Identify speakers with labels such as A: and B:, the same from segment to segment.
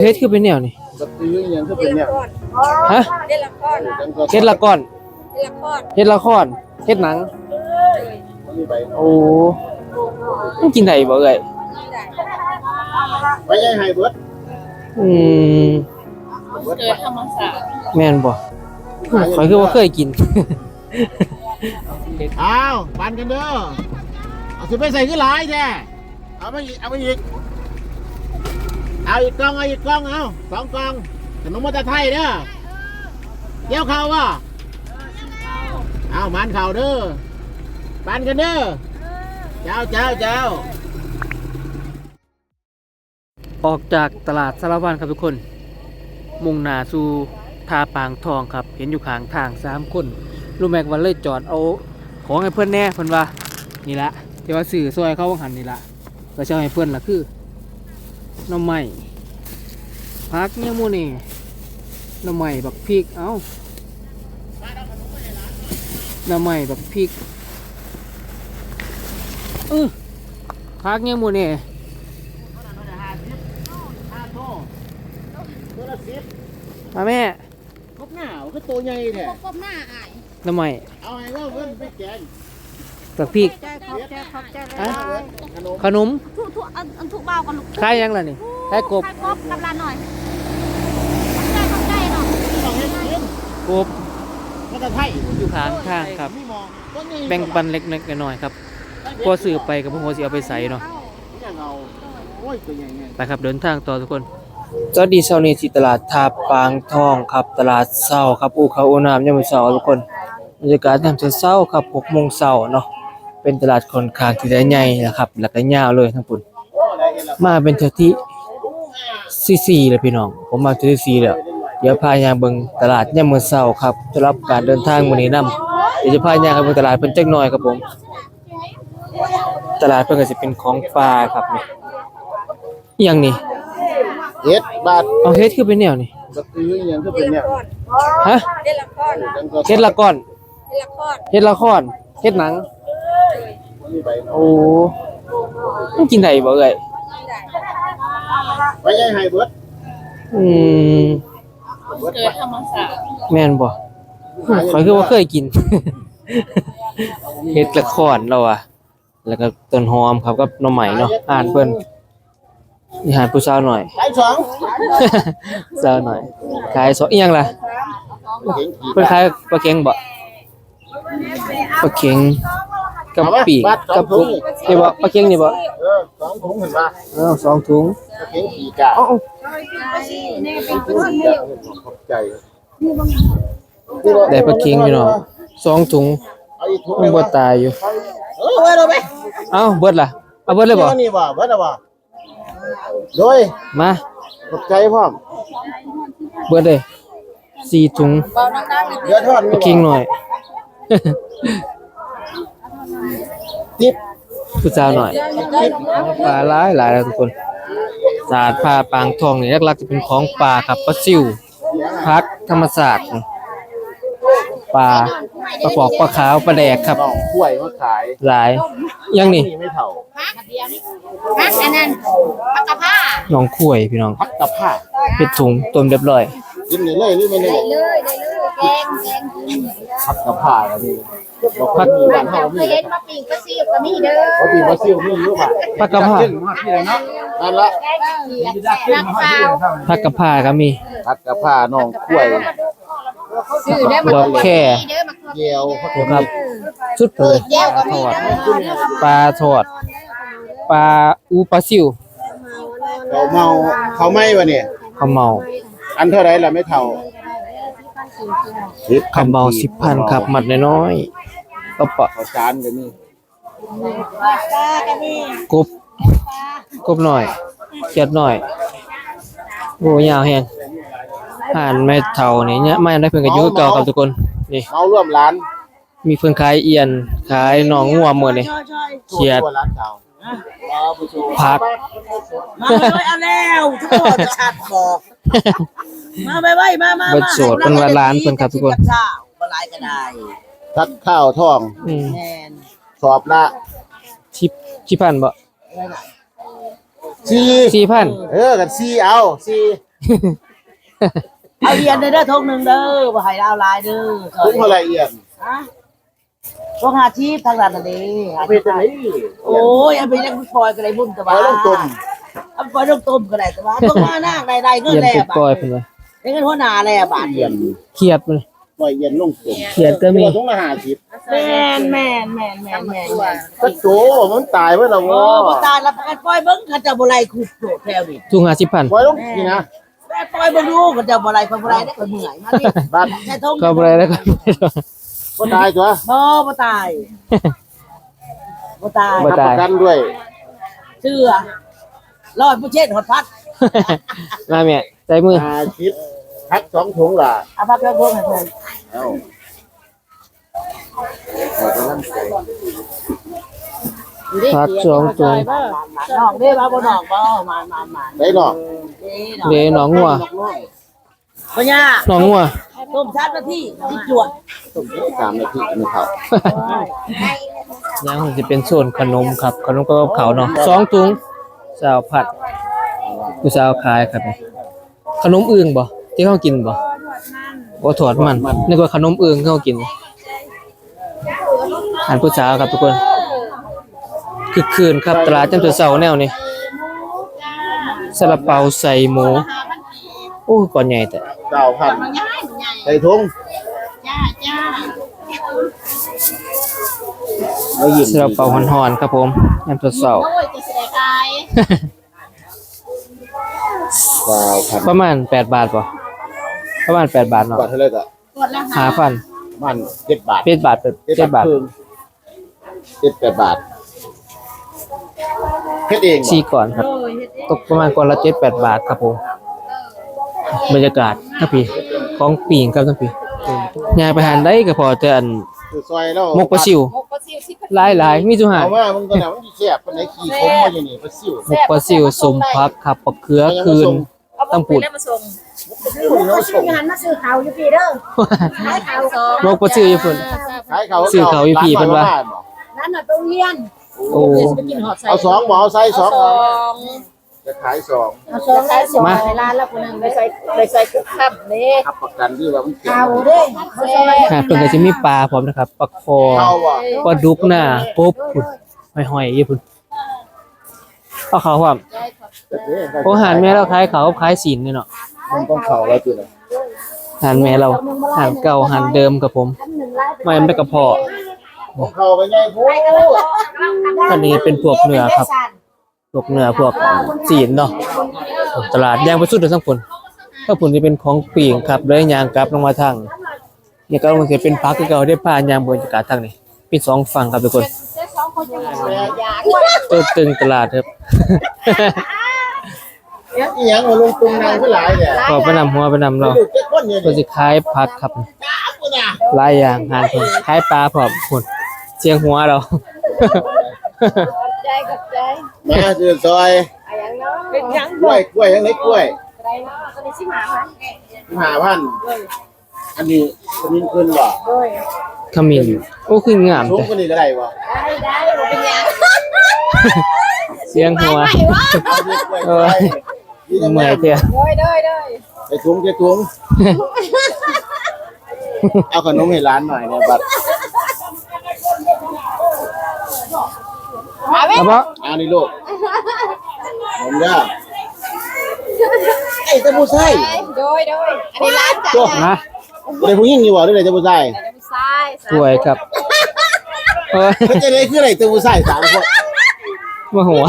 A: เฮ็ดคือเป็นแนวนี่
B: สตรีอยังก็เป็นเนี่ย
A: ฮะ
C: เล่นละคร
A: เฮ็ดละก่อน
C: เล่นละคร
A: เฮ็ดละครเฮ็ดหนัง
B: มีใบ
A: โอ้มันกินได้บ่เอ่ย
B: ไปยังไฮเบิร์ด
A: อืม
C: เกิดธรรมศาสตร์
A: แม่นบ่ข่อยคือบ่เคยกิน
B: อ้าวปันกันเด้อเอาสิไปใส่ขึ้นหลายแท้เอามาอีกเอามาอีก เอาอีกกล่องเอาอีกกล่องเอาสองกล่องขนมมาตะไทยเด้อเกี่ยวเข้าวะเอามันเข่าเด้อปันกันเด้อเจ้าเจ้าเจ้า
A: ออกจากตลาดสารวันครับทุกคน มุ่งหน้าสู่ทาปางทองครับ เห็นอยู่ข้างทางสามคนลูกแม็กวันเลยจอดเอาของให้เพื่อนแน่เพื่อนว่านี่ละที่ว่าสื่อซอยเข้าวังหันนี่ละก็จะให้เพื่อนละคือ น้ำใหม่พักเนี่ยหมูนี่หน้ำใหม่บักพริกเอ้าหน้ำใหม่บักพริกเออพักเนี่ยหมูนี่
B: ตัวละสิบ
A: มาแม่
B: ครบหน้าก็ตัวใหญ่แท้
C: กบหน้าอาย
A: หน้ำใหม่
B: เอาให้ว่าเพิ่นไปแกง
A: บักพริก
C: ใจขอบใจขอบใจเล
A: ฮะ
C: ย
B: ขนม
A: ขนม
C: ทุกทุกอันอันทุกเบากันลูก
A: ขายยังล่ะนี่ขายกบ
C: ใครกบกำลังหน่อยขอบใจขอบใจเนาะ
B: ต้องให้กิน
A: กบ
B: มาตะไทย
A: อยู่ข้างทางครับ
B: ไม่มองต้นใหญ่
A: แบ่งปันเล็กๆน้อยๆครับพอซื้อไปกับพวกสิเอาไปใส่เนาะ
B: อย่างเอาโอ้ยตัวใหญ่ไง
A: ไปครับเดินทางต่อทุกคนสวัสดีเช้านี้ที่ตลาดทาปางทองครับตลาดเช้าครับอูเขาอูน้ำยามมื้อเช้าทุกคนบรรยากาศยามเช้าๆครับ6โมงเช้าเนาะ เป็นตลาดค่อนข้างที่จะใหญ่นะครับ แล้วก็ยาวเลยทั้งปุ่นมาเป็นเทื่อที่4แล้วพี่น้อง ผมมาเทื่อที่4แล้วเดี๋ยวพายางเบิ่งตลาดยามมื้อเช้าครับสำหรับการเดินทางมื้อนี้นํเดี๋ยวจะพายางไปเบิ่งตลาดเพิ่นจักหน่อยครับผม ตลาดเพิ่นก็สิเป็นของปลาครับนี่อิหยังนี่
B: เฮ็ดบาท
A: เอาเฮ็ดคือเป็นแนวนี่
B: สตรีอยังก็เป็นเนี่ย
A: ฮะ
C: เล่นละคร
A: เฮ็ดละก่อน
C: เล่นละคร
A: เฮ็ดละครเฮ็ดหนัง
B: มีใบ
A: โอ้มันกินได้บ่เอ่ย
B: ไปยังไฮเบิร์ด
A: อืม
C: เกิดธรรมศาสตร์
A: แม่นบ่ข่อยคือบ่เคยกินเฮ็ดละครแล้วอะ แล้วก็ต้นหอมครับกับหน่อไม้เนาะอ่านเพิ่นนี่หารผู้สาวหน่อย
B: ไปสอง
A: สาวหน่อยขายสออีหยังล่ะ
B: เก่งขี่
A: เพิ่นขายปลาเค็งบ่ปลาเค็ง กับปีกกับกุ๊บนี่บ่ปลาเค็งนี่บ่
B: เออสองถุงเห็นปะ
A: เอ้าสองถุง
B: เก่งขี่กา
A: เอ้า
B: ขอบใจ
A: ได้ปลาเค็งพี่น้องสองถุง
B: เอาอีกถุง
A: มันบ่ตายอยู่
B: เออเบิร์ดเอาไป
A: เอ้าเบิดล่ะเอาเบิดเลยบ่
B: นี่บ่เบิร์ดเอาบ่โดย
A: มา
B: ขอบใจพร้อม
A: เบิดเลยสี่ถุง
C: เบาดังๆ
B: เดือดทอด
A: ปลาเค็งหน่อย
B: ติบ
A: ผู้สาวหน่อยปลาหลายหลายแล้วทุกคนสาดผ้าปางทองนี่หลักๆจะเป็นของปลาครับปลาซิวพักธรรมศาสตร์ปลาปลาปอกปลาขาวปลาแดกครับ
B: น้องกล้วยมาขาย
A: หลายยังนี่
B: นี่ไม่เท่า
C: พักอันนั้นพักกระพ้า
A: น้องข่วยพี่น้อง
B: พักกับผ้า
A: เป็ดถุงต้มเรียบร้อย
B: กินเลยเลยหรือไม่เลย
C: เลยได้เลยแกงแกงกิน
B: พักกับผ้าแล้วนี่
A: พัก
B: มีบ้านเฮามี
C: เคยเห็นมาปิ่งก็ซีบก็มีเด้อ
B: เขาตีมาซิ่วมีรู้ป่ะ
A: ผักกะเพรา
B: นั่นละ
C: แกงเขียดนักเปล่า
A: ผักกะเพราก็มี
B: พักกับผ้าน้องกล้วย
C: ซื้อได้มา
A: ดอกแค่
C: เด้อมา
B: เจียวพัก
A: ครับชุดเลย
C: แก้วก็
A: ท
C: มี
A: อด
C: เด้อ
A: ปลาทอดปลาอูปลาซิว
B: เขาเมาเขาไม่วะเนี่ย
A: ข้าวเมา
B: อันเท่าไรล่ะไม่เท่า
A: ข้าวเมาสิบพันครับหมัดน้อยๆก็ปะ
B: เขาจานกันนี่
A: กบกบหน่อยเขียดหน่อยโอ้ยาวแฮงผ่านไม่เท่านี่เนี่ยไม่ได้เพิ่นก็อยู่คือเก่าครับทุกคนนี่
B: เมาร่วมร้าน
A: มีเพิ่นขายเอียนขายหนองงัวหมดนี่เขียด
B: ทั่วร้านเก่า
A: ผัก
D: มาเลยเอาแล้วทุกคนชัดบอก มาไปไว้มามา
A: เบิดโสดเพิ่นว่าร้านเพิ่นครับทุกคน
D: เช้าบ่หลายก็ได้
B: ทักข้าวท่อง
A: อืม
D: แม่น
B: สอบละ
A: ชิปชิพันบ่
B: สี่
A: สี่พัน
B: เออกันสี่เอาสี่
D: เอาเรียนเด้อเด้อทงหนึ่งเด้อบ่ให้เอาลายเด้อ
B: คุ้มอะไรเอียน
D: ฮะพวกอาชีพทางด้านนี้
B: เอาไปจังไหน
D: โอ้ยเอาไปยังปล่อยก็ได้บุญแต่
B: ไป
D: ว่า
B: ลงตุ่ม
D: เอาไปลงตุ่มก็ได้แต่ว่าต้องมานั่งได้ได้เงิน
A: เยียม
D: แล้ว
A: เป็ด
D: บา
A: ก้อย
D: ท
A: เพิ่นว่า
D: ได้เงินหัวหน้าแล้วบาท
B: เอียน
A: เครียดเลย
B: ปล่อยเอียนลงตุ่ม
A: เครียดก็มี
B: ตัวถุงละห้าสิบ
D: แม่นแม่นแม่นแม่นแม่นแม่น
B: ก็โตมันตายไว้แล้ว
D: โอ้
B: วะ
D: บ่ตายแล้วกันปล่อยเบิ่งเขาจะบ่ไล่ขุดโกรธแถวนี่
A: ทุง50,000
B: ปล่อยลงนี่นะ
D: แม่ปล่อยเบิ่งดูเขาจะบ่ไล่เขาบ่ไล่ได้ก็เหนื่อยมาดิ
B: บ้าน
D: แค่ทง
A: ก็บ่ได้แล้วก็
B: ก็ตายตัว
D: บ่บ่ตายบ่ตาย
A: บ่
B: ทำ
A: ตา
B: ป
A: ย
B: ระกันด้วย
D: เชื่อ รอดผู้เช่นหดพัด
A: มาแม่ใจมือ
B: ห้าสิบพักสองถุงล่ะ
D: เอาพักเพิ่มให้เพิ่น
B: เอ้าขอกำลังใจ
A: พักสองตัว
D: น้องเด้บ่บ่น้องบ่มามามา
B: ได้หรอก
D: เด้น้อง
A: เด้หนองงัว
D: ปัญญา
A: หนองงัว
D: ต้มชาติที่ที่จวด
B: ตุ่มสามนาทีมันเข้า
A: ยังสิเป็นโซนขนมครับ ขนมกับเขาวเนาะสองถุง สาวผัดผู้สาวขายครับนี่ขนมอึ่งบ่ที่เขากินบ่บ่ถอดมันนึกว่าขนมอึ่งที่เขากินอันผู้สาวครับทุกคนคือคืนครับตลาดจำตัวเสาแนวนี้ซาลาเปาใส่หมูโอ้ก่อนใหญ่แต่
B: เก้าพันใส่ถุง
C: จ้าจ้า
B: ไม่ยิน
A: ซาลาเปาฮ้อนๆครับผมจำตัวเสา
C: โอ้ยจะแสดงอาย
B: เก้าพัน
A: ประมาณ8บาทป่ะประมาณ8บาทเนาะ
B: บาทเท่าไหรก็
C: กดละ
A: หาพัน
B: มันเจ็ดบาท
A: เป็ดบาทเป็ดเจ็ดบาท
B: ครึ่งเจ็ดแปดบาทเพชรเองเหรอ
A: สี่ก่อนครับตกประมาณก่อนละเจ็ดแปดบาทครับผมบรรยากาศครับพี่ของปีงครับท่านพี่ยายไปหานได้ก็พอแต่อัน
B: คือซอยแล้ว
A: มกปลาซิว
C: หกก็สิบสิบ
A: หลายหลายๆมีจุหา
B: เอาว่ามึงตอนไหนมันสิแซ่บปานไหนขี้คมมาอยู่นี่ปลาซิว
A: มกปลาซิวสมพักครับปักเขือคืนต้องพูด
C: แล้วมาส่ง
B: น้องส่ง
C: หันมาซื้อเขาอยู่พี่เด้อขายเขาสอง
A: มกปลาซิวญี่ปุ่น
B: ขายเขา
A: ซื้อเขาอีพี่เพิ่นว่า
C: นั่นน่ะตรงเรียน
A: โอ้
C: เดี๋ยวจะไปกินหอดใส่
B: เอาสองหมอเอาไซส์สอง
C: สอง
B: จะขายสอง
C: เอาสองขายสองในร้านแล้วคนนึงไปใส่ไปใส่คุกคับนี่
B: ขับประกันที่ว่ามันเกี่ย
C: เขา
B: ว
C: เด้เขาใส่
A: หาเพิ่นก็สิมีปลาพร้อมนะครับปลาคอ
B: เข้าอะ
A: ปลาดุกหน้าปุ๊บพุ่นห้อยๆญี่ปุ่นเอาเขาพร้อมโอ้หารแม่เราขายเขาขายศีลนี่เนาะ
B: มันต้องเข้าแล้วจุดน่ะ
A: หารแม่เราหารเก่าหารเดิมกับผมไม่ไม่กระเพาะ
B: ของเข้าไปไงพูด
A: อันนี้เป็นพวกเนื้อครับ พวกเนื้อพวกจีนเนาะตลาดย่างไปสุดเลยทั้งผลทั้งผลจะเป็นของปีงครับเลยยางกลับลงมาทางนี่ก็ลงจะเป็นพักที่เราได้พายางบนจากาศทางนี้เป็นสองฝั่งครับทุกคนตัวตึงตลาดครับ
B: อีหยังมาลงตรงนางคือหลายเนี่ย
A: ก็ไปนำหัวไปนำเรา
B: ลูกเจ็ดคนเนี่ย
A: ตัวสิขายผักครับ
B: กูน่ะ
A: หลายอย่างงานผมขายปลาพร้อมผลเชียงหัวเรา
C: ใจกับใจ
B: มาเดือดซอย
C: อะไรอย่างเนาะเป็นยัง
B: กล้วยกล้วยยังไงกล้วย
C: อะไรเนาะตอนนี้สิหมาพัน
B: ห้าพันอันนี้อันนี้ขึ้นบ่
C: โดย
A: ขมิ้นโอ้คืองาม
B: สูง
A: แต่
B: กว่านี้ก็ได้บ่
C: ได้ได้บ่เป็นยัง
A: เชียงหัว
B: เอาเรียกกล้วย
A: เออ
B: นี่ก็
A: เมื่อยเพีย
C: โดยโดยโดย
B: ไปถุงไปถุงเอาขนมให้ร้านหน่อยเนี่ยบัด
C: ม เว้ย
A: เอาปะ
B: เอานี่ลูกผมเด้อไอ้ตะบูไส้
C: โดยโดยอันนี้ร้านจ้ะ
B: โจ้
A: นะ
B: ได้ผู้หญิงอยู่บ่หรือได้ตะบูไส้
C: อันนี้ผู้ชาย
A: สวยครับเอ้ย
B: เพิ่นจะได้คืออะไรตะบูไส้สามคน
A: มาหัว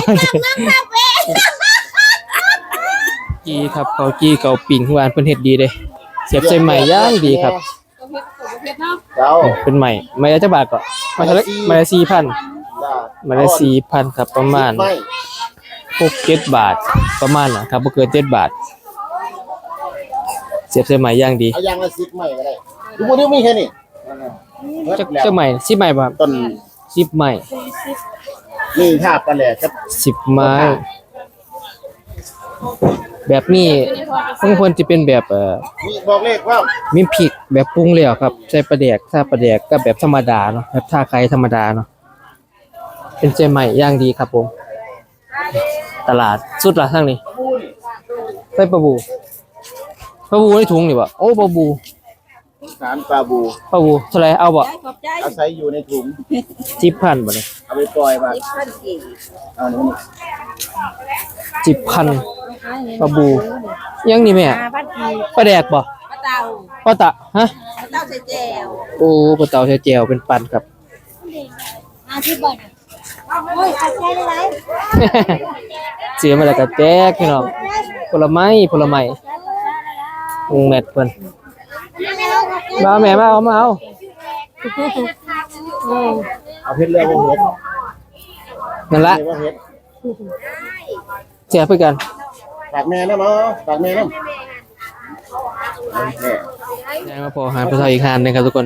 A: จีครับเขาจีเกาปิ่งทุกวันเพิ่นเฮ็ดดีเด้เสียบใส่ใหม่ย่างดีครับ
C: ตัวเฮ็ดตัวเฮ็ดเนาะ
B: เจ้า
A: เป็นใหม่ไม่ได้จักบาทก็มาเท่าไหร่มาได้4,000
B: จ้า
A: มาได้4,000ครับประมาณ
B: ไม่
A: 6 7บาทประมาณน่ะครับบ่เกิน7บาท เสียบใส่ใหม่ย่างดี
B: เอายางละสิบไม่ก็ได้ดูบ่ได้มีแค่นี้
A: จักจักใหม่10ใหม่บ่ครับ
B: ต้น
A: 10ใหม่
B: นี่ภาพกันแหละครับ
A: 10ไม้แบบนี้บางคนจะเป็นแบบเอ่อ
B: มีบอกเลขว่า
A: มีพริกแบบปรุงแล้วครับ ใส่ปลาแดกถ้าปลาแดกก็แบบธรรมดาเนาะแบบท่าไข่ธรรมดาเนาะ เป็นเจใหม่ย่างดีครับผม ตลาดสุดละทางนี้ใส่ปลาบูปลาบูในถุงนี่บ่โอ้ปลาบู
B: สารปลาบู
A: ปลาบูเท่าไหร่เอาบ่
C: ขอบใจ
B: อาศัยอยู่ในถุง
A: จิบพันบ่นี่
B: เอาไปปล่อยมา
C: สิบพันกี่
B: เอานี่
A: จิบพันปลาบูยังนี่แม่
C: ห้าพันกี่
A: ปลาแดกบ่
C: ปลาเต่า
A: ปลาตะฮะ
C: ปลาเต่าใส่แจ่ว
A: โอ้ปลาเต่าใช้แจวเป็นปันครับ
C: ห้าสิบบาทโอ้ยขอบใจเลย
A: เสียมาแล้วก็แจกพี่น้องผลไม้ผลไม้วงแมทเพิ่นมาเอาแม่มาเอามาเอา
B: เอาเพชรเลือกว่าเฮ็ด
A: นั่นละ
B: เรียกว่าเฮ็ด
A: เสียไปกัน
B: ฝากแม่นะหมอฝากแม่นะแม่
A: ยายมาพอหาปลาเต่าอีกหานหนึงครับทุกคน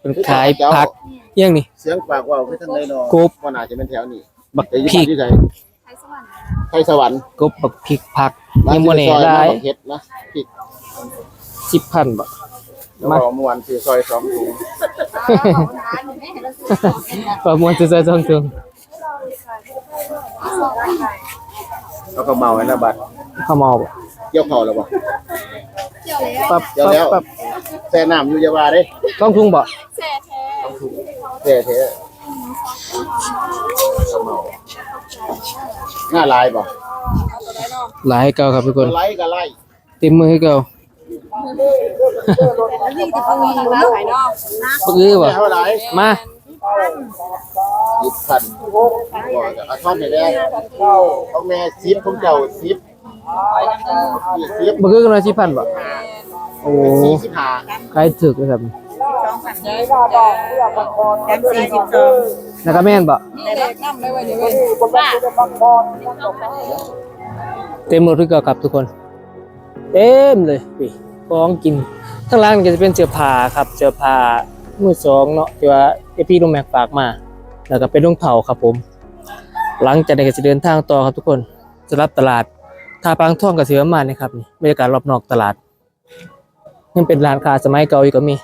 A: เป็นขายผัก เยี่ยงนี่
B: เสียงปากว่าวคือทั้งเลยเนาะ
A: กบ
B: ว่าน่าจะเป็นแถวนี้
A: บัก
B: แต่อยี่
A: พริก
B: ที่ไหนไทยสวรรค์
A: กบบักพริกผัก
B: ร้า
A: ยัง
B: น
A: บ่
B: ซื้อ
A: แน่
B: ซอย
A: ได้
B: มาบักเฮ็ดนะพริก
A: สิบพันบ่
B: แล้ว
A: มา
B: ก็เมื่อวานซื้อซอยสองถุง
A: ประมวลจะใส่ซองถึง
B: แล้วก็เมาไว้นะบัด
A: ข้าวเมาบ่
B: เกี่ยวเข่าแล้วบ่
A: ปั๊บ
B: เดี๋ยว
A: ปั๊บ
B: แล้ว
A: ปั๊บ
B: แซ่น้ำอยู่อยาวาเด้
A: ต้องทุ่งบ่
B: แซ่เทก็เมาหน้าลายบ่
A: หลายเก่าครับทุกคน
B: ไล่ก็ไล่
A: เต็มมือให้เก่า
C: นี่จะเขามีมาขายนอก
A: ปึ้อบ่
B: เท่าไหร่
A: มา
B: ยิบพันว่าจะเอาท่อนไปได้ต้องแม่ซิปของเจ้าซิปซิป
A: บ่คือกันว่าสิพันบ่โอ้
B: สี่สิบห้า
A: ขายถึกเลยครับ
C: สองพันเลยแถมสี่สิบสอง
A: แล้วก็แม่นบ่
C: แต่ละน้ำไม่ไหวเดี๋ยวบ้า
A: เต็มรถคือเก่าครับทุกคน เต็มเลยพี่ของกินข้างล่างนี่ก็จะเป็นเสื้อผ้าครับเสื้อผ้ามือสองเนาะที่ว่าเอพี่ลุงแม็กฝากมา แล้วก็เป็นรองเท้าครับผม หลังจากนั้นก็จะเดินทางต่อครับทุกคนสำหรับตลาด ท่าปางท่องกับเสือมาณนี้ครับนี่บรรยากาศรอบนอกตลาดยังเป็นร้านค้าสมัยเก่าอยู่ก็มี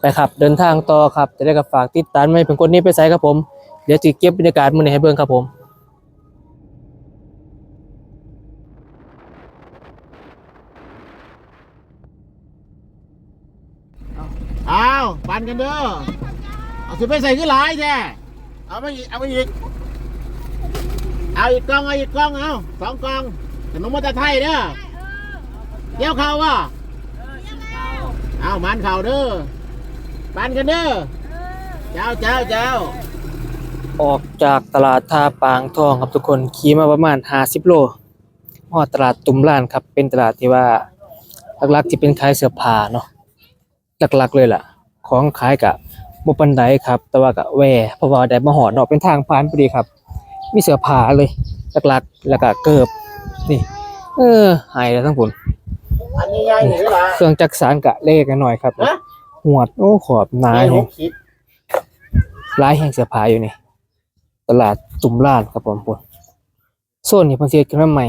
A: ไปครับเดินทางต่อครับจะได้กับฝากติดตามไม่เป็นคนนี้ไปใส่ครับผม เดี๋ยวจะเก็บบรรยากาศมื้อนี้ให้เบิ่งครับผม
B: อ้าวปันกันเด้อเอาสิไปใส่ขึ้นหลายแท้เอามาอีกเอามาอีก เอาอีกกล่องเอาอีกกล่องเอาสองกล่องขนมมาตะไทยเด้อเกี่ยวข้าววะเอามันเข่าวเด้อปันกันเด้อเจ้าเจ้าเจ้า
A: ออกจากตลาดท่าปางทองครับทุกคนขี่มาประมาณ50โลฮอดตลาดตุ่มล้านครับ เป็นตลาดที่ว่าหลักๆที่เป็นขายเสื้อผ้าเนาะหลักๆเลยล่ะ ของขายกะบ่ปานใดครับ แต่ว่าก็แหวเพราะว่าได้มาหอดเนาะเป็นทางผ่านพอดีครับ มีเสื้อผ้าเลยหลักๆแล้วก็เกิบนี่ เออหายแล้วทั้งผล
B: อันนี้ยังอยู่ละ
A: เครื่องจักสานกะเล็กกันหน่อยครับ
B: ฮะ
A: หวดโอ้ขอบหนา
B: ไม่
A: แฮ
B: ห
A: ง
B: กสิบ
A: ร้ายแห่งเสื้อผ้าอยู่นี่ ตลาดตุ่มล้านครับผมพุ่นโซนนี้เพิ่นสิเฮ็ดขึ้นมาใหม่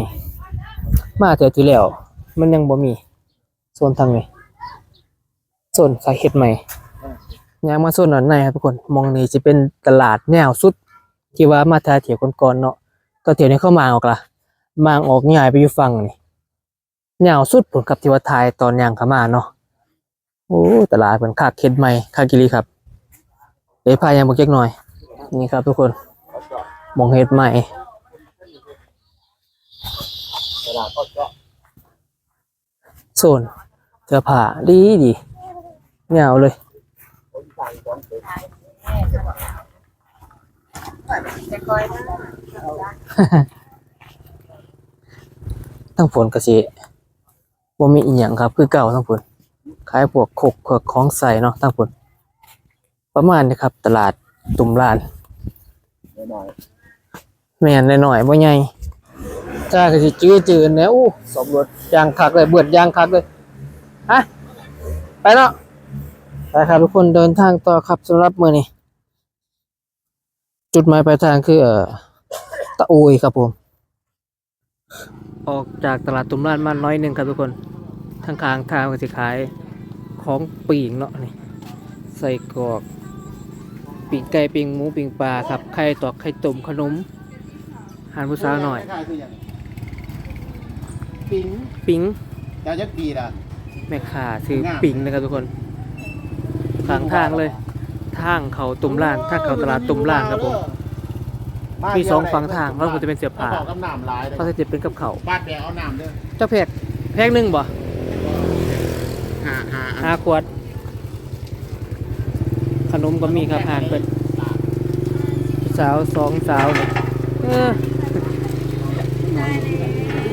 A: มาเทื่อที่แล้ว มันยังบ่มีโซนทางนี้โซนขายเฮ็ดใหม่ย่างมาโซนนั้นในครับทุกคนมองนี่จะเป็นตลาดแนวสุด ที่ว่ามาทาเถียวก่อนๆเนาะก็เถียวนี้เข้ามาออกละมางออกง่ายไปอยู่ฝั่งนี่แนวสุดผลกับที่ว่าทายตอนย่างขามาเนาะโอ้ตลาดเพิ่นคักเฮ็ดใหม่คักกิลีครับเดี๋ยวพายังบอกเล็กหน่อย นี่ครับทุกคนมองเห็ดใหม่
B: ตลาดก็
A: โซนเสื้อผ้าดีดีเงาเลย ทั้งฝนกะสิบ่มีอีหยังครับ คือเก่าทั้งฝนขายพวกขกพวกของใส่เนาะทั้งฝนประมาณนี้ครับ ตลาดตุ่มลาน
B: หน่อย
A: แม่นหน่อยๆบ่ใหญ่จ้าก็สิจื้อจืดแหน่ยอู้สมรถยางคักเลยเบิดยางคักเลยฮะไปเนาะไปครับทุกคนเดินทางต่อครับสำหรับมือนี้ จุดหมายปลายทางคือเอ่อตะอุยครับผม ออกจากตลาดตุมราชมาน้อยหนึงครับทุกคนทางกลางทางก็สิขายของปีงเนาะนี่ใส่กรอกปีงไก่ปีงหมูปีงปลาครับไข่ตอกไข่ต้มขนมอาหารผู้สาวหน่อย
B: ปิง
A: ปิง
B: เจ้าจักปีล่ะ
A: แม่ค้าซื้อปิงนะครับทุกคนข้างทางเลย ทางเขาตุ่มล้านทางเขาตลาดตุ่มล้านครับผม มีสองฝั่งทางแล้วผมจะเป็นเสื้อผ้า
B: ขกับน้ำลายเลย
A: เขาจะเป็นกับเขาว
B: ปาดแดงเอาน้ำเด้อ
A: เจ้าแพกแพกหนึ่งบ่
B: หาหา
A: ห้าขวด ขนมก็มีครับอ่านเปิดสาวสองสาวเนี่ยเออ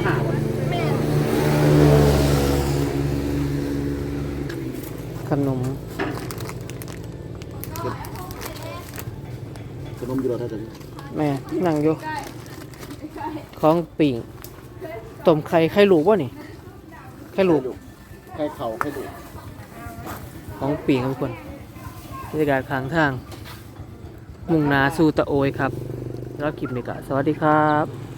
B: หาวัน
A: ขนม
B: ขนมอยู่แล้วท่าน
A: แม่นั่งอยู่ของปิ่งต้มไข่ไข่ลูกวะนี่ไข่ลูก
B: ใครเข่าใครดุ
A: ของปิ่งครับทุกคนบรรยากาศข้างทาง มุ่งหนาสู่ตะโอยครับแล้วคลิปนี้ก็สวัสดีครับ